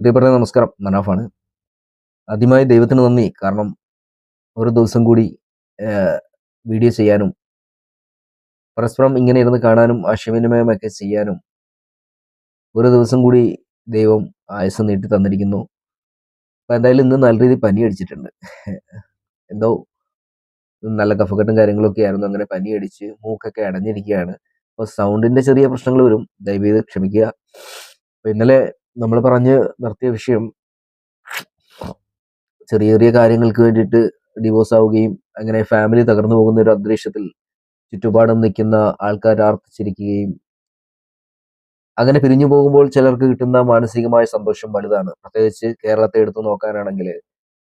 പ്രിയപ്പെട്ട നമസ്കാരം. മനാഫാണ്. ആദ്യമായി ദൈവത്തിന് നന്ദി. കാരണം ഒരു ദിവസം കൂടി വീഡിയോ ചെയ്യാനും പരസ്പരം ഇങ്ങനെ ഇരുന്ന് കാണാനും ആശയവിനിമയമൊക്കെ ചെയ്യാനും ഒരു ദിവസം കൂടി ദൈവം ആയുസ് നീട്ടി തന്നിരിക്കുന്നു. അപ്പം എന്തായാലും ഇന്ന് നല്ല രീതിയിൽ പനി അടിച്ചിട്ടുണ്ട്. എന്തോ നല്ല കഫക്കെട്ടും കാര്യങ്ങളൊക്കെ ആയിരുന്നു. അങ്ങനെ പനി അടിച്ച് മൂക്കൊക്കെ അടഞ്ഞിരിക്കുകയാണ്. അപ്പോൾ സൗണ്ടിന്റെ ചെറിയ പ്രശ്നങ്ങൾ വരും. ദയവ് ചെയ്ത് ക്ഷമിക്കുക. അപ്പോൾ ഇന്നലെ നമ്മൾ പറഞ്ഞ് നിർത്തിയ വിഷയം ചെറിയ ചെറിയ കാര്യങ്ങൾക്ക് വേണ്ടിയിട്ട് ഡിവോഴ്സ് ആവുകയും അങ്ങനെ ഫാമിലി തകർന്നു പോകുന്ന ഒരു അന്തരീക്ഷത്തിൽ ചുറ്റുപാടും നിൽക്കുന്ന ആൾക്കാർ ആർത്തിച്ചിരിക്കുകയും അങ്ങനെ പിരിഞ്ഞു പോകുമ്പോൾ ചിലർക്ക് കിട്ടുന്ന മാനസികമായ സന്തോഷം വലുതാണ്. പ്രത്യേകിച്ച് കേരളത്തെ എടുത്തു നോക്കാനാണെങ്കിൽ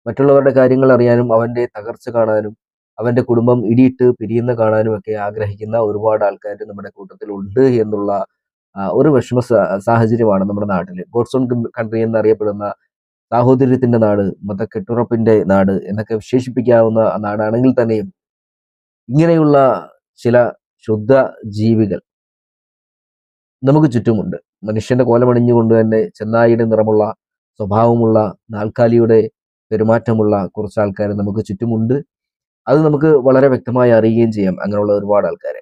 മറ്റുള്ളവരുടെ കാര്യങ്ങൾ അറിയാനും അവന്റെ തകർച്ച കാണാനും അവന്റെ കുടുംബം ഇടിയിട്ട് പിരിയുന്ന കാണാനും ഒക്കെ ആഗ്രഹിക്കുന്ന ഒരുപാട് ആൾക്കാർ നമ്മുടെ കൂട്ടത്തിൽ ഉണ്ട് എന്നുള്ള ഒരു വിഷമ സാഹചര്യമാണ് നമ്മുടെ നാട്ടിൽ ഗോഡ്സോൺ കൺട്രി എന്നറിയപ്പെടുന്ന സാഹോദര്യത്തിന്റെ നാട് മത കെട്ടുറപ്പിന്റെ നാട് എന്നൊക്കെ വിശേഷിപ്പിക്കാവുന്ന നാടാണെങ്കിൽ തന്നെയും ഇങ്ങനെയുള്ള ചില ശുദ്ധ ജീവികൾ നമുക്ക് ചുറ്റുമുണ്ട്. മനുഷ്യന്റെ കോലമണിഞ്ഞുകൊണ്ട് തന്നെ ചെന്നായിയുടെ നിറമുള്ള സ്വഭാവമുള്ള നാൽക്കാലിയുടെ പെരുമാറ്റമുള്ള കുറച്ച് ആൾക്കാർ നമുക്ക് ചുറ്റുമുണ്ട്. അത് നമുക്ക് വളരെ വ്യക്തമായി അറിയുകയും ചെയ്യാം അങ്ങനെയുള്ള ഒരുപാട് ആൾക്കാരെ.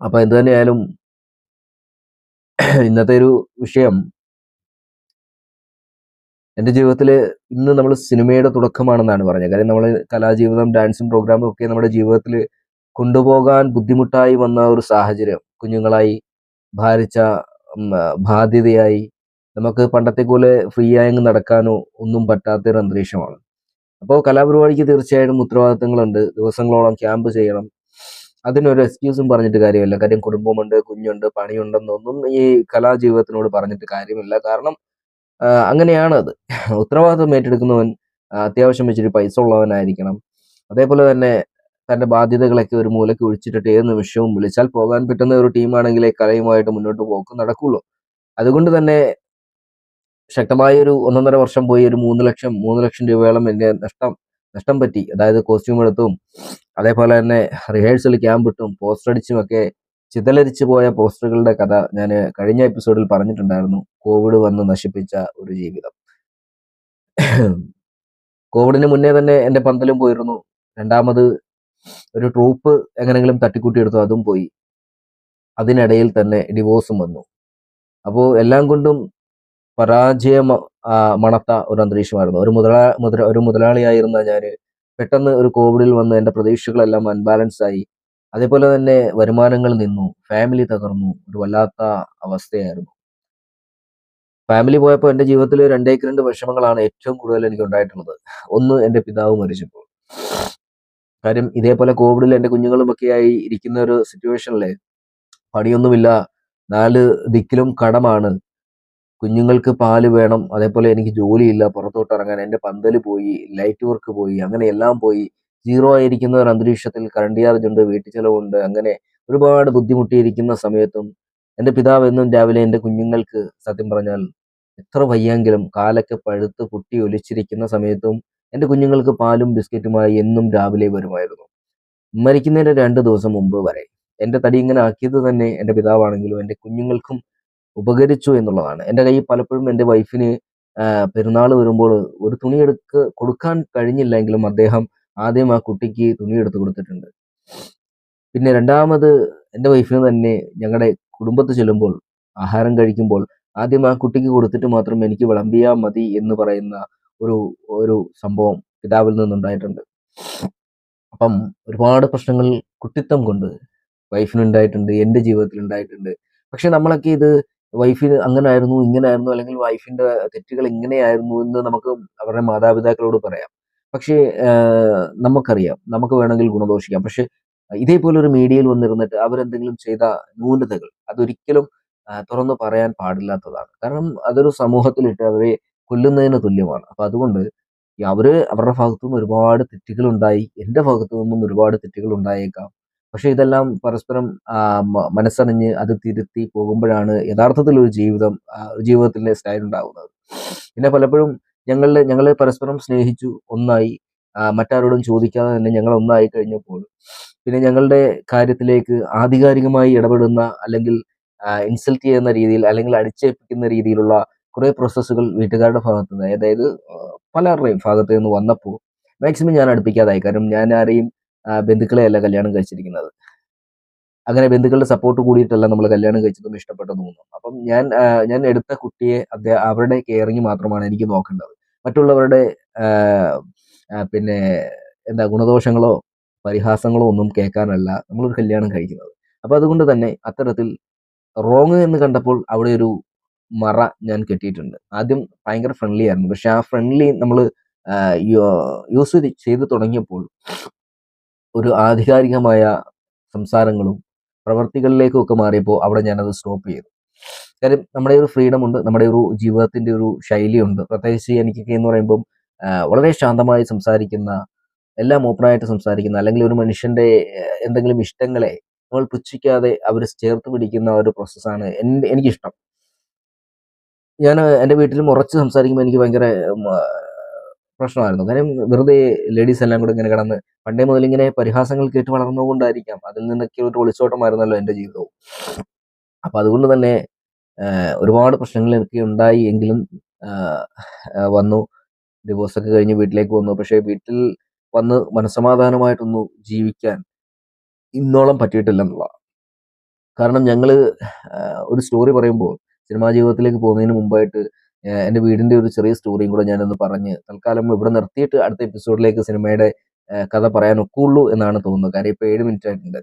അപ്പൊ എന്തു തന്നെയായാലും ഇന്നത്തെ ഒരു വിഷയം എന്റെ ജീവിതത്തിൽ ഇന്ന് നമ്മൾ സിനിമയുടെ തുടക്കമാണെന്നാണ് പറഞ്ഞത്. കാര്യം നമ്മൾ കലാജീവിതം ഡാൻസും പ്രോഗ്രാമും ഒക്കെ നമ്മുടെ ജീവിതത്തിൽ കൊണ്ടുപോകാൻ ബുദ്ധിമുട്ടായി വന്ന ഒരു സാഹചര്യം. കുഞ്ഞുങ്ങളായി ഭാരിച്ച ബാധ്യതയായി നമുക്ക് പണ്ടത്തെ പോലെ ഫ്രീ ആയി നടക്കാനോ ഒന്നും പറ്റാത്ത ഒരു അന്തരീക്ഷമാണ്. അപ്പോൾ കലാപരിപാടിക്ക് തീർച്ചയായിട്ടും ഉത്തരവാദിത്തങ്ങളുണ്ട്. ദിവസങ്ങളോളം ക്യാമ്പ് ചെയ്യണം. അതിനൊരു എക്സ്ക്യൂസും പറഞ്ഞിട്ട് കാര്യമില്ല. കാര്യം കുടുംബമുണ്ട് കുഞ്ഞുണ്ട് പണിയുണ്ടെന്നൊന്നും ഈ കലാജീവിതത്തിനോട് പറഞ്ഞിട്ട് കാര്യമില്ല. കാരണം അങ്ങനെയാണ് അത് ഉത്തരവാദിത്വം ഏറ്റെടുക്കുന്നവൻ അത്യാവശ്യം വെച്ചിട്ട് പൈസ ഉള്ളവനായിരിക്കണം. അതേപോലെ തന്നെ തന്റെ ബാധ്യതകളൊക്കെ ഒരു മൂലയ്ക്ക് ഒഴിച്ചിട്ടിട്ട് ഏത് നിമിഷവും വിളിച്ചാൽ പോകാൻ പറ്റുന്ന ഒരു ടീമാണെങ്കിലേ കലയുമായിട്ട് മുന്നോട്ട് പോക്ക് നടക്കുള്ളൂ. അതുകൊണ്ട് തന്നെ ശക്തമായ ഒരു ഒന്നൊന്നര വർഷം പോയി ഒരു മൂന്ന് ലക്ഷം മൂന്ന് ലക്ഷം രൂപയോളം എന്റെ നഷ്ടം നഷ്ടം പറ്റി. അതായത് കോസ്റ്റ്യൂം എടുത്തും അതേപോലെ തന്നെ റിഹേഴ്സൽ ക്യാമ്പ് ഇട്ടും പോസ്റ്റർ അടിച്ചും ഒക്കെ ചിതലരിച്ചു പോയ പോസ്റ്ററുകളുടെ കഥ ഞാൻ കഴിഞ്ഞ എപ്പിസോഡിൽ പറഞ്ഞിട്ടുണ്ടായിരുന്നു. കോവിഡ് വന്ന് നശിപ്പിച്ച ഒരു ജീവിതം. കോവിഡിന് മുന്നേ തന്നെ എന്റെ പന്തലും പോയിരുന്നു. രണ്ടാമത് ഒരു ട്രൂപ്പ് എങ്ങനെങ്കിലും തട്ടിക്കൂട്ടിയെടുത്തു അതും പോയി. അതിനിടയിൽ തന്നെ ഡിവോഴ്സും വന്നു. അപ്പോൾ എല്ലാം കൊണ്ടും പരാജയം മണത്ത ഒരു അന്തരീക്ഷമായിരുന്നു. ഒരു മുതലാ മുതല ഒരു മുതലാളിയായിരുന്ന ഞാൻ പെട്ടെന്ന് ഒരു കോവിഡിൽ വന്ന് എന്റെ പ്രതീക്ഷകളെല്ലാം അൺബാലൻസ് ആയി. അതേപോലെ തന്നെ വരുമാനങ്ങൾ നിന്നു. ഫാമിലി തകർന്നു. ഒരു വല്ലാത്ത അവസ്ഥയായിരുന്നു. ഫാമിലി പോയപ്പോൾ എന്റെ ജീവിതത്തിൽ രണ്ടേക്ക് രണ്ട് വിഷമങ്ങളാണ് ഏറ്റവും കൂടുതൽ എനിക്ക് ഉണ്ടായിട്ടുള്ളത് ഒന്ന് എന്റെ പിതാവ് മരിച്ചപ്പോൾ. കാര്യം ഇതേപോലെ കോവിഡിൽ എന്റെ കുഞ്ഞുങ്ങളുമൊക്കെയായി ഇരിക്കുന്ന ഒരു സിറ്റുവേഷനിൽ പണിയൊന്നുമില്ല. നാല് ദിക്കിലും കടമാണ്. കുഞ്ഞുങ്ങൾക്ക് പാൽ വേണം അതേപോലെ എനിക്ക് ജോലിയില്ല പുറത്തോട്ട് ഇറങ്ങാൻ എന്റെ പന്തൽ പോയി ലൈറ്റ് വർക്ക് പോയി അങ്ങനെ എല്ലാം പോയി. സീറോ ആയിരിക്കുന്ന ഒരു അന്തരീക്ഷത്തിൽ കറണ്ട് ചാർജ് ഉണ്ട് വീട്ടു ചെലവുണ്ട് അങ്ങനെ ഒരുപാട് ബുദ്ധിമുട്ടിയിരിക്കുന്ന സമയത്തും എന്റെ പിതാവ് എന്നും രാവിലെ എന്റെ കുഞ്ഞുങ്ങൾക്ക് സത്യം പറഞ്ഞാൽ എത്ര വയ്യെങ്കിലും കാലൊക്കെ പഴുത്ത് കുട്ടി ഒലിച്ചിരിക്കുന്ന സമയത്തും എന്റെ കുഞ്ഞുങ്ങൾക്ക് പാലും ബിസ്ക്കറ്റുമായി എന്നും രാവിലെ വരുമായിരുന്നു. മരിക്കുന്നതിന്റെ രണ്ട് ദിവസം മുമ്പ് വരെ എന്റെ തടി ഇങ്ങനെ ആക്കിയത് തന്നെ എന്റെ പിതാവാണെങ്കിലും എന്റെ കുഞ്ഞുങ്ങൾക്കും ഉപകരിച്ചു എന്നുള്ളതാണ്. എന്റെ കയ്യിൽ പലപ്പോഴും എന്റെ വൈഫിന് പെരുന്നാൾ വരുമ്പോൾ ഒരു തുണി എടുക്ക് കൊടുക്കാൻ കഴിഞ്ഞില്ലെങ്കിലും അദ്ദേഹം ആദ്യം ആ കുട്ടിക്ക് തുണി എടുത്ത് കൊടുത്തിട്ടുണ്ട്. പിന്നെ രണ്ടാമത് എന്റെ വൈഫിന് തന്നെ ഞങ്ങളുടെ കുടുംബത്ത് ചെല്ലുമ്പോൾ ആഹാരം കഴിക്കുമ്പോൾ ആദ്യം ആ കുട്ടിക്ക് കൊടുത്തിട്ട് മാത്രം എനിക്ക് വിളമ്പിയാൽ മതി എന്ന് പറയുന്ന ഒരു ഒരു സംഭവം പിതാവിൽ നിന്നുണ്ടായിട്ടുണ്ട്. അപ്പം ഒരുപാട് പ്രശ്നങ്ങൾ കുട്ടിത്തം കൊണ്ട് വൈഫിനുണ്ടായിട്ടുണ്ട് എന്റെ ജീവിതത്തിൽ ഉണ്ടായിട്ടുണ്ട് പക്ഷെ നമ്മളൊക്കെ ഇത് വൈഫിന് അങ്ങനെ ആയിരുന്നു ഇങ്ങനെ ആയിരുന്നു അല്ലെങ്കിൽ വൈഫിന്റെ തെറ്റുകൾ ഇങ്ങനെയായിരുന്നു എന്ന് നമുക്ക് അവരുടെ മാതാപിതാക്കളോട് പറയാം. പക്ഷേ നമുക്കറിയാം നമുക്ക് വേണമെങ്കിൽ ഗുണദോഷിക്കാം. പക്ഷെ ഇതേപോലെ ഒരു മീഡിയയിൽ വന്നിരുന്നിട്ട് അവരെന്തെങ്കിലും ചെയ്ത ന്യൂനതകൾ അതൊരിക്കലും തുറന്നു പറയാൻ പാടില്ലാത്തതാണ്. കാരണം അതൊരു സമൂഹത്തിലിട്ട് അവരെ കൊല്ലുന്നതിന് തുല്യമാണ്. അപ്പൊ അതുകൊണ്ട് അവർ അവരുടെ ഭാഗത്തു നിന്ന് ഒരുപാട് തെറ്റുകൾ ഉണ്ടായി എന്റെ ഭാഗത്തു നിന്നും ഒരുപാട് തെറ്റുകൾ ഉണ്ടായേക്കാം. പക്ഷെ ഇതെല്ലാം പരസ്പരം മനസ്സറിഞ്ഞ് അത് തിരുത്തി പോകുമ്പോഴാണ് യഥാർത്ഥത്തിൽ ഒരു ജീവിതം ജീവിതത്തിലെ സ്റ്റൈൽ ഉണ്ടാകുന്നത് പിന്നെ പലപ്പോഴും ഞങ്ങളെ ഞങ്ങളെ പരസ്പരം സ്നേഹിച്ചു ഒന്നായി മറ്റാരോടും ചോദിക്കാതെ തന്നെ ഞങ്ങൾ ഒന്നായി കഴിഞ്ഞപ്പോൾ പിന്നെ ഞങ്ങളുടെ കാര്യത്തിലേക്ക് ആധികാരികമായി ഇടപെടുന്ന അല്ലെങ്കിൽ ഇൻസൾട്ട് ചെയ്യുന്ന രീതിയിൽ അല്ലെങ്കിൽ അടിച്ചേൽപ്പിക്കുന്ന രീതിയിലുള്ള കുറേ പ്രോസസ്സുകൾ വീട്ടുകാരുടെ ഭാഗത്തുനിന്ന് അതായത് പലരുടെയും ഭാഗത്ത് നിന്ന് വന്നപ്പോൾ മാക്സിമം ഞാൻ അടുപ്പിക്കാതായി. കാരണം ഞാൻ ആരെയും ബന്ധുക്കളെയല്ല കല്യാണം കഴിച്ചിരിക്കുന്നത്. അങ്ങനെ ബന്ധുക്കളുടെ സപ്പോർട്ട് കൂടിയിട്ടല്ല നമ്മൾ കല്യാണം കഴിച്ചതും ഇഷ്ടപ്പെട്ടതും തോന്നുന്നു. അപ്പം ഞാൻ ഞാൻ എടുത്ത കുട്ടിയെ അദ്ദേഹം അവരുടെ കെയറിങ് മാത്രമാണ് എനിക്ക് നോക്കേണ്ടത്. മറ്റുള്ളവരുടെ പിന്നെ എന്താ ഗുണദോഷങ്ങളോ പരിഹാസങ്ങളോ ഒന്നും കേൾക്കാനല്ല നമ്മളൊരു കല്യാണം കഴിക്കുന്നത്. അപ്പൊ അതുകൊണ്ട് തന്നെ അത്തരത്തിൽ റോങ് എന്ന് കണ്ടപ്പോൾ അവിടെ ഒരു മറ ഞാൻ കെട്ടിയിട്ടുണ്ട്. ആദ്യം ഭയങ്കര ഫ്രണ്ട്ലി ആയിരുന്നു. പക്ഷെ ആ ഫ്രണ്ട്ലി നമ്മൾ യൂസ് ചെയ്ത് തുടങ്ങിയപ്പോൾ ഒരു ആധികാരികമായ സംസാരങ്ങളും പ്രവർത്തികളിലേക്കും ഒക്കെ മാറിയപ്പോൾ അവിടെ ഞാനത് സ്റ്റോപ്പ് ചെയ്തു. കാര്യം നമ്മുടെ ഒരു ഫ്രീഡം ഉണ്ട് നമ്മുടെ ഒരു ജീവിതത്തിന്റെ ഒരു ശൈലിയുണ്ട്. പ്രത്യേകിച്ച് എനിക്കൊക്കെ എന്ന് പറയുമ്പം വളരെ ശാന്തമായി സംസാരിക്കുന്ന എല്ലാം ഓപ്പണായിട്ട് സംസാരിക്കുന്ന അല്ലെങ്കിൽ ഒരു മനുഷ്യന്റെ എന്തെങ്കിലും ഇഷ്ടങ്ങളെ നമ്മൾ പുച്ഛിക്കാതെ അവർ ചേർത്ത് പിടിക്കുന്ന ഒരു പ്രോസസ്സാണ് എന്റെ എനിക്കിഷ്ടം. ഞാൻ എന്റെ വീട്ടിലും ഉറച്ച് സംസാരിക്കുമ്പോൾ എനിക്ക് ഭയങ്കര പ്രശ്നമായിരുന്നു. കാര്യം വെറുതെ ലേഡീസ് എല്ലാം കൂടെ ഇങ്ങനെ കിടന്ന് പണ്ടേ മുതൽ ഇങ്ങനെ പരിഹാസങ്ങൾ കേട്ട് വളർന്നുകൊണ്ടായിരിക്കാം. അതിൽ നിന്നൊക്കെ ഒരു ഒളിച്ചോട്ടമായിരുന്നല്ലോ എന്റെ ജീവിതവും. അപ്പൊ അതുകൊണ്ട് തന്നെ ഒരുപാട് പ്രശ്നങ്ങൾ എനിക്ക് ഉണ്ടായി എങ്കിലും വന്നു. ഡിവോഴ്സ് ഒക്കെ കഴിഞ്ഞ് വീട്ടിലേക്ക് വന്നു. പക്ഷേ വീട്ടിൽ വന്ന് മനസമാധാനമായിട്ടൊന്നു ജീവിക്കാൻ ഇന്നോളം പറ്റിയിട്ടില്ല എന്നുള്ളതാണ്. കാരണം ഞങ്ങൾ ഒരു സ്റ്റോറി പറയുമ്പോൾ സിനിമാ ജീവിതത്തിലേക്ക് പോകുന്നതിന് മുമ്പായിട്ട് എന്റെ വീടിന്റെ ഒരു ചെറിയ സ്റ്റോറിയും കൂടെ ഞാനൊന്ന് പറഞ്ഞ് തൽക്കാലം ഇവിടെ നിർത്തിയിട്ട് അടുത്ത എപ്പിസോഡിലേക്ക് സിനിമയുടെ കഥ പറയാൻ ഒക്കുള്ളൂ എന്നാണ് തോന്നുന്നത്. കാര്യം ഇപ്പോൾ ഏഴ് മിനിറ്റ് ആയിട്ടുണ്ട്.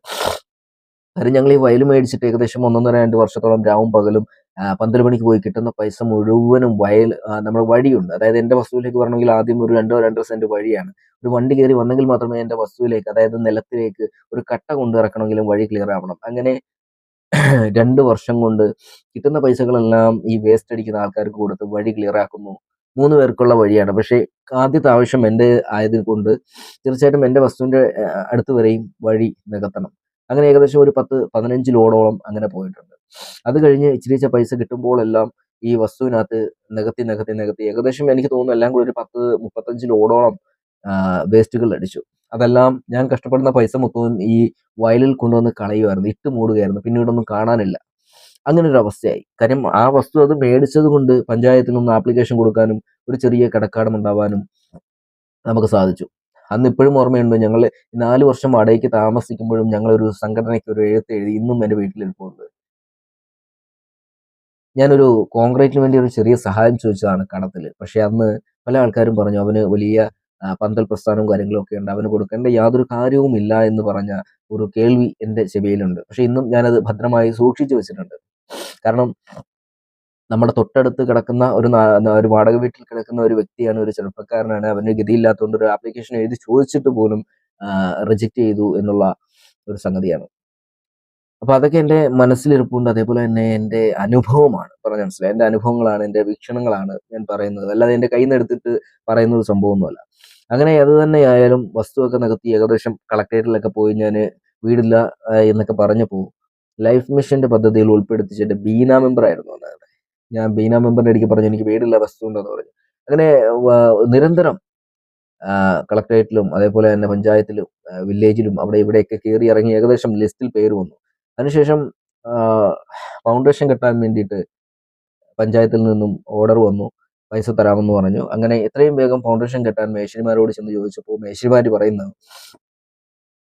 കാര്യം ഞങ്ങൾ ഈ വയൽ മേടിച്ചിട്ട് ഏകദേശം ഒന്നൊന്നര രണ്ട് വർഷത്തോളം രാവും പകലും പന്ത്രണ്ട് മണിക്ക് പോയി കിട്ടുന്ന പൈസ മുഴുവനും വയൽ നമ്മുടെ വഴിയുണ്ട്. അതായത് എന്റെ വസ്തുവിലേക്ക് പറഞ്ഞെങ്കിൽ ആദ്യം ഒരു രണ്ടോ രണ്ടോ സെന്റ് വഴിയാണ്. ഒരു വണ്ടി കയറി വന്നെങ്കിൽ മാത്രമേ എന്റെ വസ്തുവിലേക്ക് അതായത് നിലത്തിലേക്ക് ഒരു കട്ട കൊണ്ടിറക്കണമെങ്കിലും വഴി ക്ലിയർ ആവണം. അങ്ങനെ രണ്ട് വർഷം കൊണ്ട് കിട്ടുന്ന പൈസകളെല്ലാം ഈ വേസ്റ്റ് അടിക്കുന്ന ആൾക്കാർക്ക് കൊടുത്ത് വഴി ക്ലിയർ ആക്കുന്നു. മൂന്ന് പേർക്കുള്ള വഴിയാണ്. പക്ഷേ ആദ്യത്തെ ആവശ്യം എന്റെ ആയത് കൊണ്ട് തീർച്ചയായിട്ടും എന്റെ വസ്തുവിന്റെ അടുത്ത് വരെയും വഴി നികത്തണം. അങ്ങനെ ഏകദേശം ഒരു പത്ത് പതിനഞ്ച് ലോഡോളം അങ്ങനെ പോയിട്ടുണ്ട്. അത് കഴിഞ്ഞ് ഇച്ചിരിച്ച പൈസ കിട്ടുമ്പോഴെല്ലാം ഈ വസ്തുവിനകത്ത് നികത്തി നികത്തി നികത്തി ഏകദേശം എനിക്ക് തോന്നുന്നു എല്ലാം കൂടി ഒരു പത്ത് മുപ്പത്തഞ്ച് ലോഡോളം വേസ്റ്റുകൾ അടിച്ചു. അതെല്ലാം ഞാൻ കഷ്ടപ്പെടുന്ന പൈസ മൊത്തവും ഈ വയലിൽ കൊണ്ടുവന്ന് കളയുമായിരുന്നു ഇട്ട് മൂടുകയായിരുന്നു. പിന്നീടൊന്നും കാണാനില്ല. അങ്ങനെ ഒരു അവസ്ഥയായി. കാര്യം ആ വസ്തു അത് മേടിച്ചത് കൊണ്ട് പഞ്ചായത്തിൽ നിന്ന് ആപ്ലിക്കേഷൻ കൊടുക്കാനും ഒരു ചെറിയ കടക്കാടം ഉണ്ടാവാനും നമുക്ക് സാധിച്ചു. അന്ന് ഇപ്പോഴും ഓർമ്മയുണ്ട് ഞങ്ങൾ നാല് വർഷം വാടകയ്ക്ക് താമസിക്കുമ്പോഴും ഞങ്ങളൊരു സംഘടനയ്ക്ക് ഒരു എഴുത്ത് എഴുതി ഇന്നും എന്റെ വീട്ടിലിരിപ്പുണ്ട്. ഞാനൊരു കോൺക്രീറ്റിന് വേണ്ടി ഒരു ചെറിയ സഹായം ചോദിച്ചതാണ് കടത്തിൽ പക്ഷെ അന്ന് പല ആൾക്കാരും പറഞ്ഞു അവന് വലിയ പന്തൽ പ്രസ്ഥാനവും കാര്യങ്ങളും ഒക്കെ ഉണ്ട്. അവന് കൊടുക്കേണ്ട യാതൊരു കാര്യവും ഇല്ല എന്ന് പറഞ്ഞ ഒരു കേൾവി എന്റെ ചെവിയിലുണ്ട്. പക്ഷെ ഇന്നും ഞാനത് ഭദ്രമായി സൂക്ഷിച്ചു വെച്ചിട്ടുണ്ട്. കാരണം നമ്മുടെ തൊട്ടടുത്ത് കിടക്കുന്ന ഒരു ഒരു വാടക വീട്ടിൽ കിടക്കുന്ന ഒരു വ്യക്തിയാണ് ഒരു ചെറുപ്പക്കാരനാണ്. അവന് ഗതിയില്ലാത്തതുകൊണ്ട് ഒരു ആപ്ലിക്കേഷൻ എഴുതി ചോദിച്ചിട്ട് പോലും റിജക്റ്റ് ചെയ്തു എന്നുള്ള ഒരു സംഗതിയാണ്. അപ്പൊ അതൊക്കെ എന്റെ മനസ്സിലിരിപ്പുണ്ട്. അതേപോലെ തന്നെ എന്റെ അനുഭവമാണ്. പറഞ്ഞ മനസ്സിലായി. എന്റെ അനുഭവങ്ങളാണ് എന്റെ വീക്ഷണങ്ങളാണ് ഞാൻ പറയുന്നത്. അല്ലാതെ എന്റെ കയ്യിൽ നിന്ന് എടുത്തിട്ട് പറയുന്ന ഒരു സംഭവമൊന്നുമല്ല. അങ്ങനെ അത് തന്നെ ആയാലും വസ്തുവൊക്കെ നികത്തി ഏകദേശം കളക്ടറേറ്റിലൊക്കെ പോയി ഞാൻ വീടില്ല എന്നൊക്കെ പറഞ്ഞപ്പോൾ ലൈഫ് മിഷന്റെ പദ്ധതിയിൽ ഉൾപ്പെടുത്തിച്ചിട്ട് ബീന മെമ്പർ ആയിരുന്നു അന്ന്. ഞാൻ ബീന മെമ്പറിന്റെ അടിക്ക് പറഞ്ഞു എനിക്ക് വീടില്ല വസ്തു ഉണ്ടെന്ന് പറഞ്ഞു. അങ്ങനെ നിരന്തരം കളക്ടറേറ്റിലും അതേപോലെ തന്നെ പഞ്ചായത്തിലും വില്ലേജിലും അവിടെ ഇവിടെയൊക്കെ കയറി ഇറങ്ങി ഏകദേശം ലിസ്റ്റിൽ പേര് വന്നു. അതിനുശേഷം ഫൗണ്ടേഷൻ കെട്ടാൻ വേണ്ടിയിട്ട് പഞ്ചായത്തിൽ നിന്നും ഓർഡർ വന്നു പൈസ തരാമെന്ന് പറഞ്ഞു. അങ്ങനെ എത്രയും വേഗം ഫൗണ്ടേഷൻ കെട്ടാൻ മേശരിമാരോട് ചെന്ന് ചോദിച്ചപ്പോൾ മേശരിമാർ പറയുന്നത്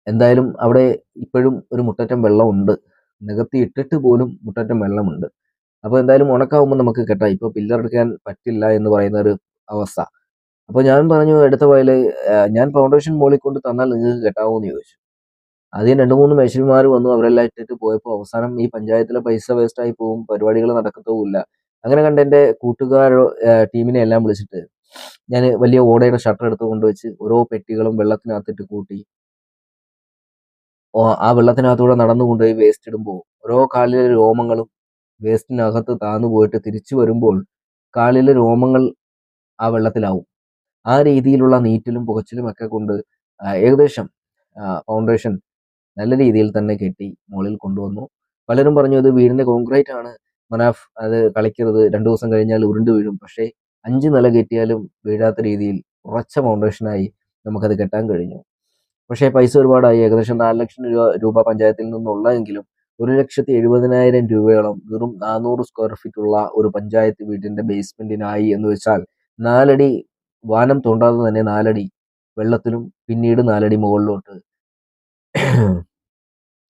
എന്തായാലും അവിടെ ഇപ്പോഴും ഒരു മുട്ടറ്റം വെള്ളമുണ്ട്. നികത്തി ഇട്ടിട്ട് പോലും മുട്ടറ്റം വെള്ളമുണ്ട്. അപ്പോൾ എന്തായാലും ഉണക്കാവുമ്പോൾ നമുക്ക് കെട്ടാം. ഇപ്പോൾ പില്ലറെടുക്കാൻ പറ്റില്ല എന്ന് പറയുന്ന ഒരു അവസ്ഥ. അപ്പോൾ ഞാൻ പറഞ്ഞു എടുത്ത വയൽ ഞാൻ ഫൗണ്ടേഷൻ മുകളിൽ കൊണ്ട് തന്നാൽ നിങ്ങൾക്ക് കെട്ടാവോ എന്ന് ചോദിച്ചു. ആദ്യം രണ്ട് മൂന്ന് മേശിരിമാർ വന്നു. അവരെല്ലാം ഇട്ടിട്ട് പോയപ്പോൾ അവസാനം ഈ പഞ്ചായത്തിലെ പൈസ വേസ്റ്റ് ആയി പോകും. പരിപാടികൾ നടക്കത്തുമില്ല. അങ്ങനെ കണ്ട് എന്റെ കൂട്ടുകാരോ ടീമിനെ എല്ലാം വിളിച്ചിട്ട് ഞാൻ വലിയ ഓടയുടെ ഷട്ടർ എടുത്ത് കൊണ്ടുവച്ച് ഓരോ പെട്ടികളും വെള്ളത്തിനകത്തിട്ട് കൂട്ടി. ആ വെള്ളത്തിനകത്തൂടെ നടന്നു കൊണ്ടുപോയി വേസ്റ്റ് ഇടുമ്പോൾ ഓരോ കാലിലെ രോമങ്ങളും വേസ്റ്റിനകത്ത് താന്നു പോയിട്ട് തിരിച്ചു വരുമ്പോൾ കാലിലെ രോമങ്ങൾ ആ വെള്ളത്തിലാവും. ആ രീതിയിലുള്ള നീറ്റിലും പുകച്ചിലും ഒക്കെ കൊണ്ട് ഏകദേശം ഫൗണ്ടേഷൻ നല്ല രീതിയിൽ തന്നെ കെട്ടി മുകളിൽ കൊണ്ടുവന്നു. പലരും പറഞ്ഞു ഇത് വീടിന്റെ കോൺക്രീറ്റ് ആണ്. മനാഫ് അത് കളിക്കരുത്. രണ്ടു ദിവസം കഴിഞ്ഞാൽ ഉരുണ്ട് വീഴും. പക്ഷേ അഞ്ച് നില കെട്ടിയാലും വീഴാത്ത രീതിയിൽ ഉറച്ച ഫൗണ്ടേഷനായി നമുക്കത് കെട്ടാൻ കഴിഞ്ഞു. പക്ഷേ പൈസ ഒരുപാടായി. ഏകദേശം നാല് ലക്ഷം രൂപ രൂപ പഞ്ചായത്തിൽ നിന്നുള്ളതെങ്കിലും ഒരു ലക്ഷത്തി എഴുപതിനായിരം രൂപയോളം വെറും നാനൂറ് സ്ക്വയർ ഫീറ്റ് ഉള്ള ഒരു പഞ്ചായത്ത് വീടിന്റെ ബേസ്മെന്റിനായി എന്ന് വെച്ചാൽ നാലടി വാനം തോണ്ടാതെ തന്നെ നാലടി വെള്ളത്തിലും പിന്നീട് നാലടി മുകളിലോട്ട്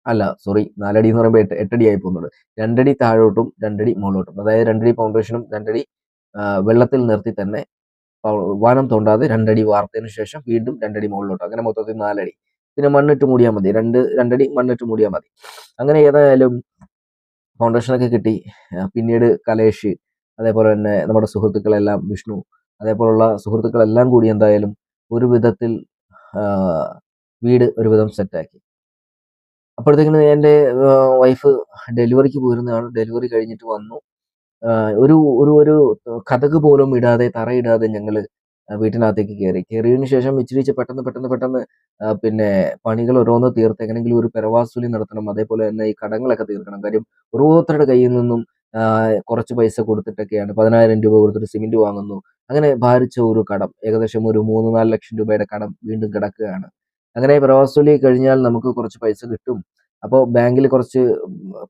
അല്ല സോറി നാലടി എന്ന് പറയുമ്പോൾ എട്ട് എട്ടടി ആയി പോകുന്നുണ്ട്. രണ്ടടി താഴോട്ടും രണ്ടടി മുകളിലോട്ടും. അതായത് രണ്ടടി ഫൗണ്ടേഷനും രണ്ടടി വെള്ളത്തിൽ നിർത്തി തന്നെ വാനം തോണ്ടാതെ രണ്ടടി വാർത്തതിന് ശേഷം വീണ്ടും രണ്ടടി മുകളിലോട്ട്. അങ്ങനെ മൊത്തത്തിൽ നാലടി. പിന്നെ മണ്ണിട്ട് മൂടിയാൽ മതി. രണ്ട് രണ്ടടി മണ്ണിട്ട് മൂടിയാൽ മതി. അങ്ങനെ ഏതായാലും ഫൗണ്ടേഷനൊക്കെ കിട്ടി. പിന്നീട് കലേഷ് അതേപോലെ തന്നെ നമ്മുടെ സുഹൃത്തുക്കളെല്ലാം വിഷ്ണു അതേപോലുള്ള സുഹൃത്തുക്കളെല്ലാം കൂടി എന്തായാലും ഒരു വിധത്തിൽ വീട് ഒരുവിധം സെറ്റാക്കി അപ്പോഴത്തേക്കിന് എന്റെ വൈഫ് ഡെലിവറിക്ക് പോയിരുന്നതാണ്. ഡെലിവറി കഴിഞ്ഞിട്ട് വന്നു. ഒരു ഒരു ഒരു കഥക് പോലും ഇടാതെ തറയിടാതെ ഞങ്ങൾ വീട്ടിനകത്തേക്ക് കയറി. കയറിയതിനു ശേഷം ഇച്ചിരി പെട്ടെന്ന് പെട്ടെന്ന് പെട്ടെന്ന് പിന്നെ പണികൾ ഓരോന്ന് തീർത്ത് എങ്ങനെയെങ്കിലും ഒരു പെരവാസുലി നടത്തണം. അതേപോലെ തന്നെ ഈ കടങ്ങളൊക്കെ തീർക്കണം. കാര്യം ഓരോരുത്തരുടെ കയ്യിൽ നിന്നും കുറച്ച് പൈസ കൊടുത്തിട്ടൊക്കെയാണ്. പതിനായിരം രൂപ കൊടുത്തിട്ട് സിമെന്റ് വാങ്ങുന്നു. അങ്ങനെ ഭാരിച്ച ഒരു കടം. ഏകദേശം ഒരു മൂന്ന് നാല് ലക്ഷം രൂപയുടെ കടം വീണ്ടും കിടക്കുകയാണ്. അങ്ങനെ പ്രവാസലി കഴിഞ്ഞാൽ നമുക്ക് കുറച്ച് പൈസ കിട്ടും. അപ്പോൾ ബാങ്കിൽ കുറച്ച്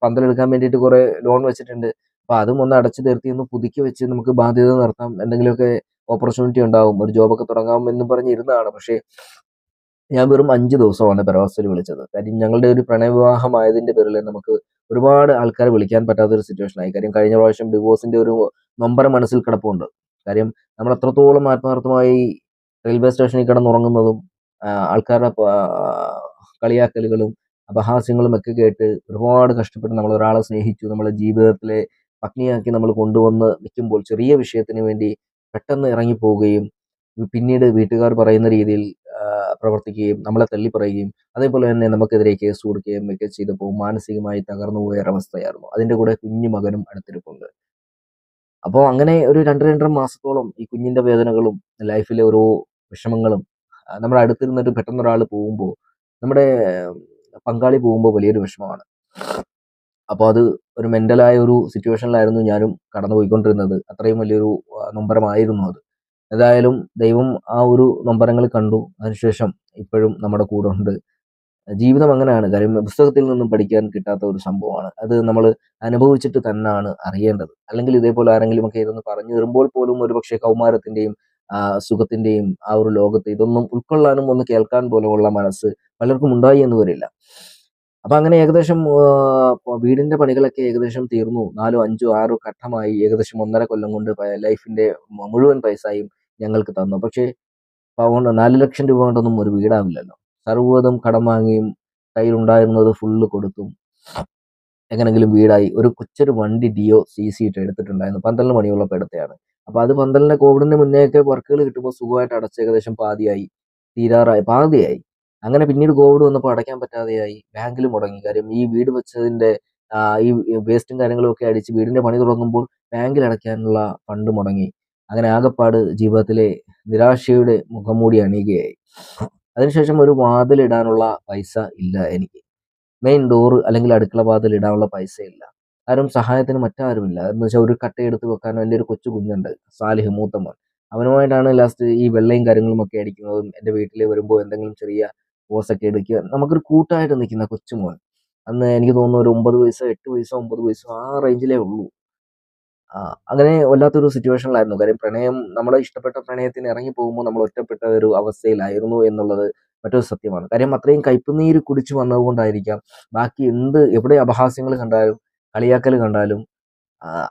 പന്തലെടുക്കാൻ വേണ്ടിയിട്ട് കുറേ ലോൺ വെച്ചിട്ടുണ്ട്. അപ്പോൾ അതും ഒന്ന് അടച്ചു തീർത്തി ഒന്ന് പുതുക്കി വെച്ച് നമുക്ക് ബാധ്യത നിർത്താം. എന്തെങ്കിലുമൊക്കെ ഓപ്പർച്യൂണിറ്റി ഉണ്ടാവും. ഒരു ജോബൊക്കെ തുടങ്ങാം എന്ന് പറഞ്ഞിരുന്നതാണ് പക്ഷേ ഞാൻ വെറും അഞ്ച് ദിവസമാണ് പെരവാസത്തിൽ വിളിച്ചത്. കാര്യം ഞങ്ങളുടെ ഒരു പ്രണയവിവാഹമായതിന്റെ പേരിൽ നമുക്ക് ഒരുപാട് ആൾക്കാരെ വിളിക്കാൻ പറ്റാത്ത ഒരു സിറ്റുവേഷൻ ആയി കാര്യം കഴിഞ്ഞ പ്രാവശ്യം ഡിവോഴ്സിന്റെ ഒരു നമ്പർ മനസ്സിൽ കിടപ്പുണ്ട്. കാര്യം നമ്മൾ അത്രത്തോളം ആത്മാർത്ഥമായി റെയിൽവേ സ്റ്റേഷനിൽ കിടന്നുറങ്ങുന്നതും ആൾക്കാരുടെ കളിയാക്കലുകളും അപഹാസ്യങ്ങളും ഒക്കെ കേട്ട് ഒരുപാട് കഷ്ടപ്പെട്ട് നമ്മൾ ഒരാളെ സ്നേഹിച്ചു നമ്മളെ ജീവിതത്തിലെ പത്നിയാക്കി നമ്മൾ കൊണ്ടുവന്ന് നിൽക്കുമ്പോൾ ചെറിയ വിഷയത്തിന് വേണ്ടി പെട്ടെന്ന് ഇറങ്ങിപ്പോവുകയും പിന്നീട് വീട്ടുകാർ പറയുന്ന രീതിയിൽ പ്രവർത്തിക്കുകയും നമ്മളെ തള്ളി പറയുകയും അതേപോലെ തന്നെ നമുക്കെതിരെ കേസ് കൊടുക്കുകയും ഒക്കെ ചെയ്തപ്പോൾ മാനസികമായി തകർന്നു പോയ ഒരവസ്ഥയായിരുന്നു. അതിന്റെ കൂടെ കുഞ്ഞു മകനും അടുത്തിരിപ്പുണ്ട്. അപ്പോൾ അങ്ങനെ ഒരു രണ്ട് രണ്ടര മാസത്തോളം ഈ കുഞ്ഞിന്റെ വേദനകളും ലൈഫിലെ ഓരോ വിഷമങ്ങളും നമ്മുടെ അടുത്തിരുന്നിട്ട് പെട്ടെന്ന് ഒരാൾ പോകുമ്പോൾ നമ്മുടെ പങ്കാളി പോകുമ്പോൾ വലിയൊരു വിഷമമാണ്. അപ്പോൾ അത് ഒരു മെന്റലായ ഒരു സിറ്റുവേഷനിലായിരുന്നു ഞാനും കടന്നു പോയിക്കൊണ്ടിരുന്നത് അത്രയും വലിയൊരു നൊമ്പരമായിരുന്നു അത്. ഏതായാലും ദൈവം ആ ഒരു നൊമ്പരങ്ങൾ കണ്ടു. അതിനുശേഷം ഇപ്പോഴും നമ്മുടെ കൂടെ ഉണ്ട് ജീവിതം അങ്ങനെയാണ്. കാര്യം പുസ്തകത്തിൽ നിന്നും പഠിക്കാൻ കിട്ടാത്ത ഒരു സംഭവമാണ്. അത് നമ്മൾ അനുഭവിച്ചിട്ട് തന്നെയാണ് അറിയേണ്ടത്. അല്ലെങ്കിൽ ഇതേപോലെ ആരെങ്കിലും ഒക്കെ ഇരുന്ന് പറഞ്ഞു തരുമ്പോൾ പോലും ഒരുപക്ഷെ കൗമാരത്തിന്റെയും ആ, സുഖത്തിന്റെയും ആ ഒരു ലോകത്തെ ഇതൊന്നും ഉൾക്കൊള്ളാനും ഒന്ന് കേൾക്കാൻ പോലുമുള്ള മനസ്സ് പലർക്കും ഉണ്ടായി എന്ന് വരില്ല. അപ്പൊ അങ്ങനെ ഏകദേശം വീടിന്റെ പണികളൊക്കെ ഏകദേശം തീർന്നു. നാലോ അഞ്ചോ ആറോ ഘട്ടമായി ഏകദേശം ഒന്നര കൊല്ലം കൊണ്ട് ലൈഫിന്റെ മുഴുവൻ പൈസയും ഞങ്ങൾക്ക് തന്നു. പക്ഷേ പൗണ്ട് നാല് ലക്ഷം രൂപ കൊണ്ടൊന്നും ഒരു വീടാവില്ലല്ലോ. സർവതും കടം വാങ്ങിയും കയ്യിലുണ്ടായിരുന്നത് ഫുള്ള് കൊടുത്തും. എങ്ങനെങ്കിലും വീടായി ഒരു കൊച്ചൊരു വണ്ടി ഡിയോ സി സി ഇട്ട് എടുത്തിട്ടുണ്ടായിരുന്നു. പന്ത്രണ്ട് മണിയുള്ളപ്പോൾ എടുത്തതാണ്. അപ്പൊ അത് പന്ത്രണ്ടിന്റെ കോവിഡിന് മുന്നേയൊക്കെ വർക്കുകൾ കിട്ടുമ്പോൾ സുഖമായിട്ട് അടച്ച് ഏകദേശം പാതിയായി. തീരാറായി. പാതിയായി. അങ്ങനെ പിന്നീട് കോവിഡ് വന്നപ്പോൾ അടയ്ക്കാൻ പറ്റാതെയായി. ബാങ്കിൽ മുടങ്ങി. കാര്യം ഈ വീട് വെച്ചതിന്റെ ഈ വേസ്റ്റും കാര്യങ്ങളും ഒക്കെ അടിച്ച് വീടിന്റെ പണി തുടങ്ങുമ്പോൾ ബാങ്കിൽ അടയ്ക്കാനുള്ള ഫണ്ട് മുടങ്ങി. അങ്ങനെ ആകപ്പാട് ജീവിതത്തിലെ നിരാശയുടെ മുഖംമൂടി അണിയുകയായി. അതിനുശേഷം ഒരു വാതിലിടാനുള്ള പൈസ ഇല്ല എനിക്ക്. മെയിൻ ഡോറ് അല്ലെങ്കിൽ അടുക്കള വാതിൽ ഇടാനുള്ള പൈസ ഇല്ല ആരും സഹായത്തിന് മറ്റാരുമില്ല. എന്ന് വെച്ചാൽ ഒരു കട്ട എടുത്ത് വെക്കാനോ എന്റെ ഒരു കൊച്ചു കുഞ്ഞുണ്ട് സാലിഹ് മൂത്തമ്മൻ അവനുമായിട്ടാണ് ലാസ്റ്റ് ഈ വെള്ളയും കാര്യങ്ങളും ഒക്കെ അടിക്കുന്നതും എന്റെ വീട്ടിൽ വരുമ്പോൾ എന്തെങ്കിലും ചെറിയ ഓസൊക്കെ എടുക്കുക. നമുക്കൊരു കൂട്ടായിട്ട് നിൽക്കുന്ന കൊച്ചുമോൻ. അന്ന് എനിക്ക് തോന്നുന്നു ഒരു ഒമ്പത് വയസ്സോ എട്ട് വയസ്സോ ഒമ്പത് വയസ്സോ ആ റേഞ്ചിലേ ഉള്ളൂ. അങ്ങനെ വല്ലാത്തൊരു സിറ്റുവേഷനിലായിരുന്നു കാര്യം പ്രണയം നമ്മളെ ഇഷ്ടപ്പെട്ട പ്രണയത്തിന് ഇറങ്ങി പോകുമ്പോൾ നമ്മൾ ഒറ്റപ്പെട്ട ഒരു അവസ്ഥയിലായിരുന്നു എന്നുള്ളത് മറ്റൊരു സത്യമാണ്. കാര്യം അത്രയും കയ്പുനീര് കുടിച്ചു വന്നതുകൊണ്ടായിരിക്കാം ബാക്കി എന്ത് എവിടെ അപഹാസ്യങ്ങൾ കണ്ടാലും കളിയാക്കൽ കണ്ടാലും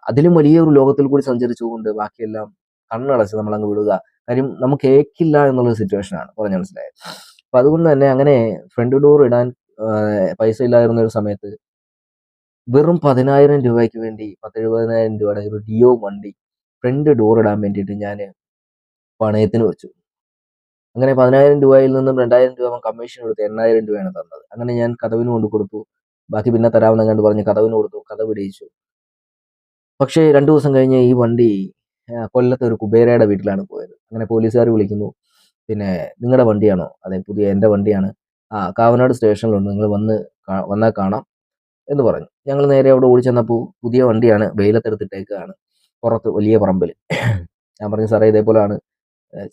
അതിലും വലിയൊരു ലോകത്തിൽ കൂടി സഞ്ചരിച്ചുകൊണ്ട് ബാക്കിയെല്ലാം കണ്ണടച്ച് നമ്മൾ അങ്ങ് വിടുക. കാര്യം നമുക്ക് ഏക്കില്ല എന്നുള്ള സിറ്റുവേഷനാണ്. പറഞ്ഞ മനസ്സിലായത് അപ്പൊ അതുകൊണ്ട് തന്നെ അങ്ങനെ ഫ്രണ്ട് ഡോർ ഇടാൻ പൈസ ഇല്ലായിരുന്ന ഒരു സമയത്ത് വെറും പതിനായിരം രൂപയ്ക്ക് വേണ്ടി പത്തെഴുപതിനായിരം രൂപയുടെ ഒരു ഡിയോ വണ്ടി ഫ്രണ്ട് ഡോർ ഇടാൻ വേണ്ടിയിട്ട് ഞാൻ പണയത്തിന് വെച്ചു. അങ്ങനെ പതിനായിരം രൂപയിൽ നിന്നും രണ്ടായിരം രൂപ അവൻ കമ്മീഷൻ കൊടുത്ത് എണ്ണായിരം രൂപയാണ് തന്നത്. അങ്ങനെ ഞാൻ കഥവിന് കൊണ്ട് കൊടുത്തു. ബാക്കി പിന്നെ തരാമെന്ന് കണ്ട് പറഞ്ഞ് കഥവിന് കൊടുത്തു. കഥ പിടിയിച്ചു പക്ഷേ രണ്ടു ദിവസം കഴിഞ്ഞ് ഈ വണ്ടി കൊല്ലത്തെ ഒരു കുബേരയുടെ വീട്ടിലാണ് പോയത്. അങ്ങനെ പോലീസുകാർ വിളിക്കുന്നു. പിന്നെ നിങ്ങളുടെ വണ്ടിയാണോ? അതെ പുതിയ എന്റെ വണ്ടിയാണ്. ആ കാവനാട് സ്റ്റേഷനിലുണ്ട്. നിങ്ങൾ വന്ന് വന്നാൽ കാണാം എന്ന് പറഞ്ഞു. ഞങ്ങൾ നേരെ അവിടെ ഓടി ചെന്നപ്പോൾ പുതിയ വണ്ടിയാണ് വെയിലത്തെടുത്തിട്ടേക്കാണ്. പുറത്ത് വലിയ പറമ്പിൽ ഞാൻ പറഞ്ഞു സാറേ ഇതേപോലെയാണ്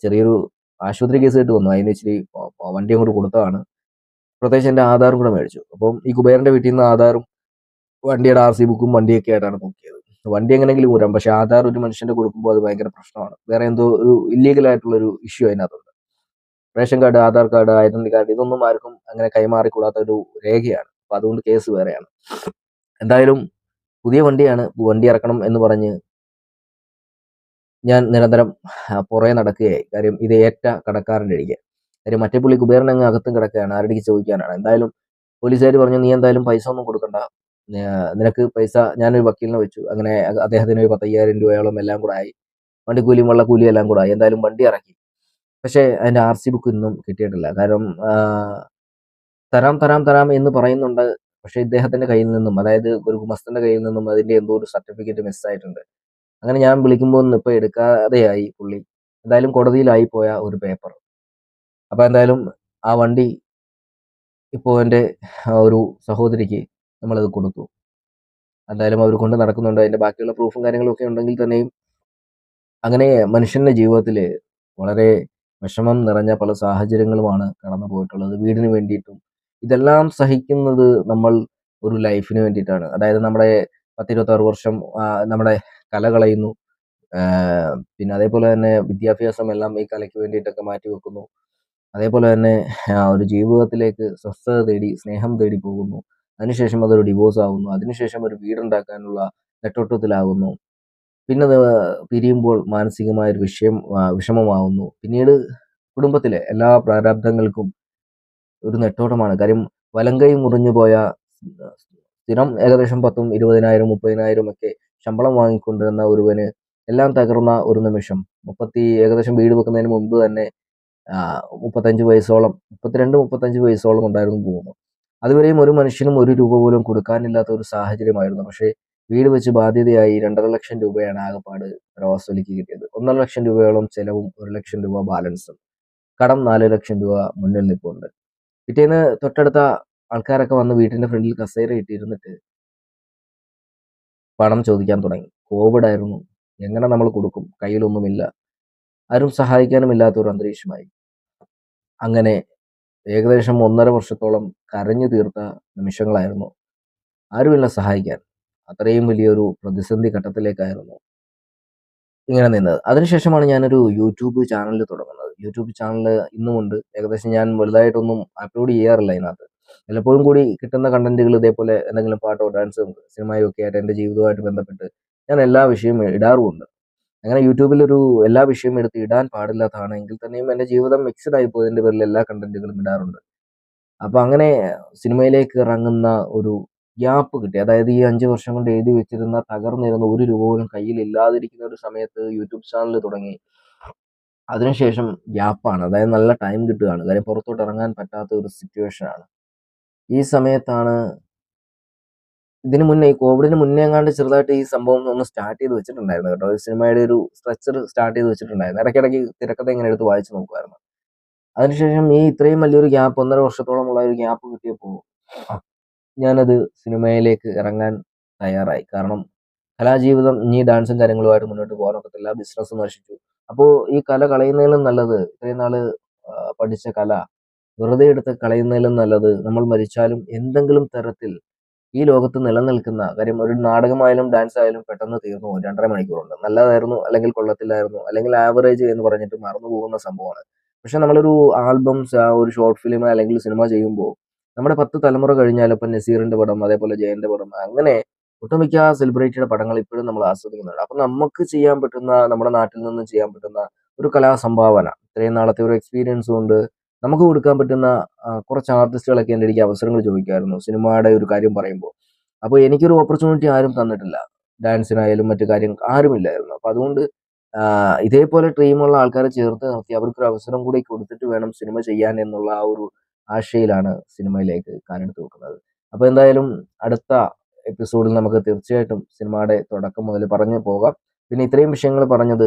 ചെറിയൊരു ആശുപത്രി കേസ് ആയിട്ട് വന്നു. അതിന് ഇച്ചിരി വണ്ടിയും കൂടി കൊടുത്തതാണ്. പ്രത്യേകിച്ച് എന്റെ ആധാറും കൂടെ മേടിച്ചു. അപ്പം ഈ കുബേരന്റെ വീട്ടിൽ നിന്ന് ആധാറും വണ്ടിയുടെ ആർ സി ബുക്കും വണ്ടിയൊക്കെ ആയിട്ടാണ് നോക്കിയത്. വണ്ടി എങ്ങനെയെങ്കിലും ഊരാം. പക്ഷെ ആധാർ ഒരു മനുഷ്യന്റെ കൊടുക്കുമ്പോൾ അത് ഭയങ്കര പ്രശ്നമാണ്. വേറെ എന്തോ ഒരു ഒരു ഇഷ്യൂ അതിനകത്തുണ്ട്. Ration card Aadhaar card identity card ഇതൊന്നും ആർക്കും അങ്ങനെ കൈമാറിക്കൂടാത്ത ഒരു രേഖയാണ്. അപ്പൊ അതുകൊണ്ട് കേസ് വേറെയാണ്. എന്തായാലും പുതിയ വണ്ടിയാണ്. വണ്ടി ഇറക്കണം എന്ന് പറഞ്ഞ് ഞാൻ നിരന്തരം പുറകെ നടക്കുകയായി. കാര്യം ഇത് ഏറ്റ കടക്കാരന്റെ അടിക്ക്. കാര്യം മറ്റേ പുള്ളി കുബേരൻ അങ്ങ് അകത്തും കിടക്കുകയാണ്. ആരുടെ ചോദിക്കാനാണ്. എന്തായാലും പോലീസുകാർ പറഞ്ഞു നീ എന്തായാലും പൈസ ഒന്നും കൊടുക്കണ്ട. നിനക്ക് പൈസ ഞാനൊരു വക്കീലിനെ വെച്ചു. അങ്ങനെ അദ്ദേഹത്തിന് ഒരു പത്തയ്യായിരം രൂപയോളം എല്ലാം കൂടെ ആയി. വണ്ടിക്കൂലിയും വള്ളക്കൂലിയും എല്ലാം കൂടെ ആയി. എന്തായാലും വണ്ടി ഇറക്കി. പക്ഷേ അതിന്റെ ആർ സി ബുക്ക് ഇന്നും കിട്ടിയിട്ടില്ല. കാരണം തരാം തരാം തരാം എന്ന് പറയുന്നുണ്ട്. പക്ഷേ ഇദ്ദേഹത്തിന്റെ കയ്യിൽ നിന്നും അതായത് ഒരു ഗുമസ്തന്റെ കയ്യിൽ നിന്നും അതിന്റെ എന്തോ ഒരു സർട്ടിഫിക്കറ്റ് മിസ്സായിട്ടുണ്ട്. അങ്ങനെ ഞാൻ വിളിക്കുമ്പോൾ ഒന്നും ഇപ്പൊ എടുക്കാതെയായി പുള്ളി. എന്തായാലും കോടതിയിലായി പോയ ഒരു പേപ്പർ അപ്പൊ എന്തായാലും ആ വണ്ടി ഇപ്പോൾ എന്റെ ഒരു സഹോദരിക്ക് നമ്മളത് കൊടുത്തു. എന്തായാലും അവർ കൊണ്ട് നടക്കുന്നുണ്ട്. അതിന്റെ ബാക്കിയുള്ള പ്രൂഫും കാര്യങ്ങളും ഒക്കെ ഉണ്ടെങ്കിൽ തന്നെയും അങ്ങനെ മനുഷ്യന്റെ ജീവിതത്തിൽ വളരെ വിഷമം നിറഞ്ഞ പല സാഹചര്യങ്ങളുമാണ് കടന്നു പോയിട്ടുള്ളത്. വീടിന് വേണ്ടിയിട്ടും ഇതെല്ലാം സഹിക്കുന്നത് നമ്മൾ ഒരു ലൈഫിന് വേണ്ടിയിട്ടാണ്. അതായത് നമ്മുടെ പത്തിരുപത്താറ് വർഷം നമ്മുടെ കല കളയുന്നു പിന്നെ അതേപോലെ തന്നെ വിദ്യാഭ്യാസം എല്ലാം ഈ കലയ്ക്ക് വേണ്ടിയിട്ടൊക്കെ മാറ്റി വെക്കുന്നു. അതേപോലെ തന്നെ ഒരു ജീവിതത്തിലേക്ക് സ്വസ്ഥത തേടി സ്നേഹം തേടി പോകുന്നു. അതിനുശേഷം അതൊരു ഡിവോഴ്സ് ആകുന്നു അതിനുശേഷം ഒരു വീടുണ്ടാക്കാനുള്ള നെട്ടോട്ടത്തിലാകുന്നു പിന്നെ പിരിയുമ്പോൾ മാനസികമായ ഒരു വിഷയം വിഷമമാകുന്നു പിന്നീട് കുടുംബത്തിലെ എല്ലാ പ്രാരാബ്ദങ്ങൾക്കും ഒരു നെട്ടോട്ടമാണ്. കാര്യം വലങ്കൈ മുറിഞ്ഞു പോയ സ്ഥിരം ഏകദേശം പത്തും ഇരുപതിനായിരം മുപ്പതിനായിരം ഒക്കെ ശമ്പളം വാങ്ങിക്കൊണ്ടിരുന്ന ഒരുവന് എല്ലാം തകർന്ന ഒരു നിമിഷം. മുപ്പത്തി ഏകദേശം വീട് വെക്കുന്നതിന് മുമ്പ് തന്നെ മുപ്പത്തഞ്ച് വയസ്സോളം മുപ്പത്തിരണ്ട് മുപ്പത്തഞ്ച് വയസ്സോളം ഉണ്ടായിരുന്നു പോകുന്നു അതുവരെയും ഒരു മനുഷ്യനും ഒരു രൂപ പോലും കൊടുക്കാനില്ലാത്ത ഒരു സാഹചര്യമായിരുന്നു. പക്ഷേ വീട് വെച്ച് ബാധ്യതയായി രണ്ടര ലക്ഷം രൂപയാണ് ആകെപ്പാട് പ്രവാസോലിക്ക് കിട്ടിയത്. ഒന്നര ലക്ഷം രൂപയോളം ചെലവും ഒരു ലക്ഷം രൂപ ബാലൻസും. കടം നാല് ലക്ഷം രൂപ മുന്നിൽ നിൽപ്പുണ്ട്. പിറ്റേന്ന് തൊട്ടടുത്ത ആൾക്കാരൊക്കെ വന്ന് വീട്ടിന്റെ ഫ്രണ്ടിൽ കസേര ഇട്ടിരുന്നിട്ട് പണം ചോദിക്കാൻ തുടങ്ങി. കോവിഡ് ആയിരുന്നു. എങ്ങനെ നമ്മൾ കൊടുക്കും? കയ്യിലൊന്നുമില്ല. ആരും സഹായിക്കാനും ഇല്ലാത്ത ഒരു അന്തരീക്ഷമായി. അങ്ങനെ ഏകദേശം ഒന്നര വർഷത്തോളം കരഞ്ഞു തീർത്ത നിമിഷങ്ങളായിരുന്നു ആരുമില്ല സഹായിക്കാൻ. അത്രയും വലിയൊരു പ്രതിസന്ധി ഘട്ടത്തിലേക്കായിരുന്നു ഇങ്ങനെ നിന്നത്. അതിനുശേഷമാണ് ഞാനൊരു യൂട്യൂബ് ചാനൽ തുടങ്ങുന്നത്. യൂട്യൂബ് ചാനൽ ഇന്നുമുണ്ട്. ഏകദേശം ഞാൻ വലുതായിട്ടൊന്നും അപ്ലോഡ് ചെയ്യാറില്ല അതിനകത്ത് വല്ലപ്പോഴും കൂടി കിട്ടുന്ന കണ്ടന്റുകൾ ഇതേപോലെ എന്തെങ്കിലും പാട്ടോ ഡാൻസും സിനിമയോ ഒക്കെ ആയിട്ട് എന്റെ ജീവിതവുമായിട്ട് ബന്ധപ്പെട്ട് ഞാൻ എല്ലാ വിഷയവും ഇടാറുമുണ്ട്. അങ്ങനെ യൂട്യൂബിൽ ഒരു എല്ലാ വിഷയവും എടുത്ത് ഇടാൻ പാടില്ലാത്തതാണ്. എങ്കിൽ തന്നെയും എന്റെ ജീവിതം മിക്സഡ് ആയി പോയതിന്റെ പേരിൽ എല്ലാ കണ്ടന്റുകളും ഇടാറുണ്ട്. അപ്പോൾ അങ്ങനെ സിനിമയിലേക്ക് ഇറങ്ങുന്ന ഒരു ഗ്യാപ്പ് കിട്ടി. അതായത് ഈ അഞ്ച് വർഷം കൊണ്ട് എഴുതി വെച്ചിരുന്ന തകർന്നിരുന്ന ഒരു രൂപ പോലും കയ്യിൽ ഇല്ലാതിരിക്കുന്ന ഒരു സമയത്ത് യൂട്യൂബ് ചാനൽ തുടങ്ങി. അതിനുശേഷം ഗ്യാപ്പാണ്. അതായത് നല്ല ടൈം കിട്ടുകയാണ്. കാര്യം പുറത്തോട്ട് ഇറങ്ങാൻ പറ്റാത്ത ഒരു സിറ്റുവേഷൻ ആണ്. ഈ സമയത്താണ് ഇതിനു മുന്നേ ഈ കോവിഡിന് മുന്നേ എങ്ങാണ്ട് ചെറുതായിട്ട് ഈ സംഭവം ഒന്ന് സ്റ്റാർട്ട് ചെയ്ത് വെച്ചിട്ടുണ്ടായിരുന്നു കേട്ടോ. ഒരു സിനിമയുടെ ഒരു സ്ട്രക്ചർ സ്റ്റാർട്ട് ചെയ്ത് വെച്ചിട്ടുണ്ടായിരുന്നു. ഇടയ്ക്കിടയ്ക്ക് തിരക്കഥ ഇങ്ങനെ എടുത്ത് വായിച്ചു നോക്കുമായിരുന്നു അതിനുശേഷം ഈ ഇത്രയും വലിയൊരു ഗ്യാപ്പ് ഒന്നര വർഷത്തോളമുള്ള ഒരു ഗ്യാപ്പ് കിട്ടിയപ്പോൾ ഞാനത് സിനിമയിലേക്ക് ഇറങ്ങാൻ തയ്യാറായി. കാരണം കലാജീവിതം ഇനി ഡാൻസും കാര്യങ്ങളുമായിട്ട് മുന്നോട്ട് പോകാനൊക്കത്തില്ല. ബിസിനസ് നശിച്ചു. അപ്പോൾ ഈ കല കളയുന്നതിലും നല്ലത് ഇത്രയും നാൾ പഠിച്ച കല വെറുതെ എടുത്ത് കളയുന്നതിലും നല്ലത്. നമ്മൾ മരിച്ചാലും എന്തെങ്കിലും തരത്തിൽ ഈ ലോകത്ത് നിലനിൽക്കുന്ന കാര്യം ഒരു നാടകമായാലും ഡാൻസ് ആയാലും പെട്ടെന്ന് തീർന്നു. രണ്ടര മണിക്കൂറുണ്ട്. നല്ലതായിരുന്നു അല്ലെങ്കിൽ കൊള്ളത്തില്ലായിരുന്നു അല്ലെങ്കിൽ ആവറേജ് എന്ന് പറഞ്ഞിട്ട് മറന്നു പോകുന്ന സംഭവമാണ്. പക്ഷെ നമ്മളൊരു ആൽബംസ് ഒരു ഷോർട്ട് ഫിലിം അല്ലെങ്കിൽ സിനിമ ചെയ്യുമ്പോൾ നമ്മുടെ പത്ത് തലമുറ കഴിഞ്ഞാൽ ഇപ്പം നസീറിന്റെ പടം അതേപോലെ ജയന്റെ പടം അങ്ങനെ ഒട്ടുമിക്ക സെലിബ്രിറ്റിയുടെ പടങ്ങൾ ഇപ്പോഴും നമ്മൾ ആസ്വദിക്കുന്നുണ്ട്. അപ്പൊ നമുക്ക് ചെയ്യാൻ പറ്റുന്ന നമ്മുടെ നാട്ടിൽ നിന്ന് ചെയ്യാൻ പറ്റുന്ന ഒരു കലാസംഭാവന. ഇത്രയും നാളത്തെ ഒരു എക്സ്പീരിയൻസും കൊണ്ട് നമുക്ക് കൊടുക്കാൻ പറ്റുന്ന കുറച്ച് ആർട്ടിസ്റ്റുകളൊക്കെ എന്റെ എനിക്ക് അവസരങ്ങൾ ചോദിക്കുമായിരുന്നു സിനിമയുടെ ഒരു കാര്യം പറയുമ്പോൾ. അപ്പോൾ എനിക്കൊരു ഓപ്പർച്യൂണിറ്റി ആരും തന്നിട്ടില്ല. ഡാൻസിനായാലും മറ്റു കാര്യം ആരുമില്ലായിരുന്നു അപ്പോൾ അതുകൊണ്ട് ഇതേപോലെ ഡ്രീമുള്ള ആൾക്കാരെ ചേർത്ത് നിർത്തി അവർക്കൊരു അവസരം കൂടി കൊടുത്തിട്ട് വേണം സിനിമ ചെയ്യാൻ എന്നുള്ള ആ ഒരു ആശയിലാണ് സിനിമയിലേക്ക് കാലെടുത്ത് വെക്കുന്നത്. അപ്പോൾ എന്തായാലും അടുത്ത എപ്പിസോഡിൽ നമുക്ക് തീർച്ചയായിട്ടും സിനിമയുടെ തുടക്കം മുതൽ പറഞ്ഞു പോകാം. പിന്നെ ഇത്രയും വിഷയങ്ങൾ പറഞ്ഞത്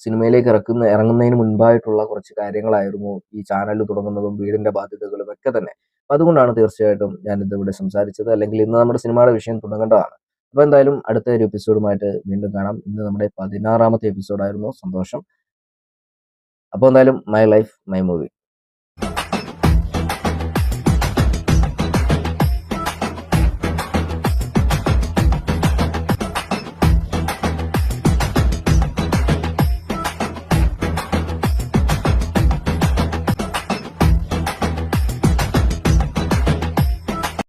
സിനിമയിലേക്ക് ഇറക്കുന്ന ഇറങ്ങുന്നതിന് മുൻപായിട്ടുള്ള കുറച്ച് കാര്യങ്ങളായിരുന്നു ഈ ചാനൽ തുടങ്ങുന്നതും വീടിന്റെ ബാധ്യതകളും ഒക്കെ തന്നെ. അപ്പൊ അതുകൊണ്ടാണ് തീർച്ചയായിട്ടും ഞാൻ ഇത് ഇവിടെ സംസാരിച്ചത്. അല്ലെങ്കിൽ ഇന്ന് നമ്മുടെ സിനിമയുടെ വിഷയം തുടങ്ങേണ്ടതാണ്. അപ്പൊ എന്തായാലും അടുത്ത ഒരു എപ്പിസോഡുമായിട്ട് വീണ്ടും കാണാം. ഇന്ന് നമ്മുടെ പതിനാറാമത്തെ എപ്പിസോഡായിരുന്നു. സന്തോഷം. അപ്പോൾ എന്തായാലും മൈ ലൈഫ് മൈ മൂവി.